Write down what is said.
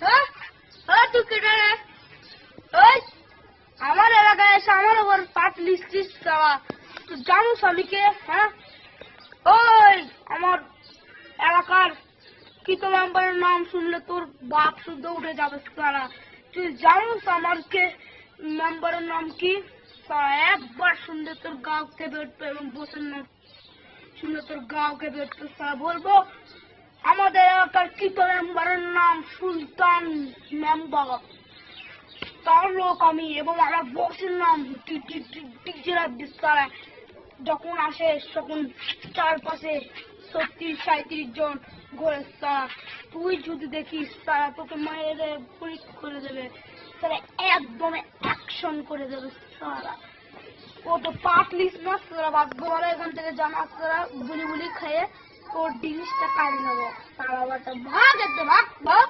হ্যাঁ? হ্যাঁ, আমার এলাকায় এসে আমার ওপর পাট লিখছিস তারা তুই জানিস আমি কে হ্যাঁ ওই আমার এলাকার কিতো মেম্বারের নাম শুনলে তোর বাপ শুদ্ধ উঠে যাবে তারা তুই জানিস আমার কে মেম্বারের নাম কি একবার শুনলে তোর গাও কেঁপে উঠবে এবং বসের নাম শুনলে তোর গাও কেঁপে উঠবে বলব আমাদের এলাকার কিতো মেম্বারের নাম সুলতান মেম্বার? তার লোক আমি এবং আমার বসের নাম যখন আসে, তখন চারপাশে ছত্রিশ সাঁত্রিশ জন ঘরে তারা তুই যদি দেখিস, তারা তোকে মায়ের পরীক্ষা করে দেবে। তারা একদম অ্যাকশন করে দেবে তারা ও তো পাট লিস না তারা ভাগ্য ভালো এখান থেকে জানা তারা গুলি গুলি খেয়ে তোর জিনিসটা কাড়ে নেব। তারা ভাগ এতে ভাগ ভাগ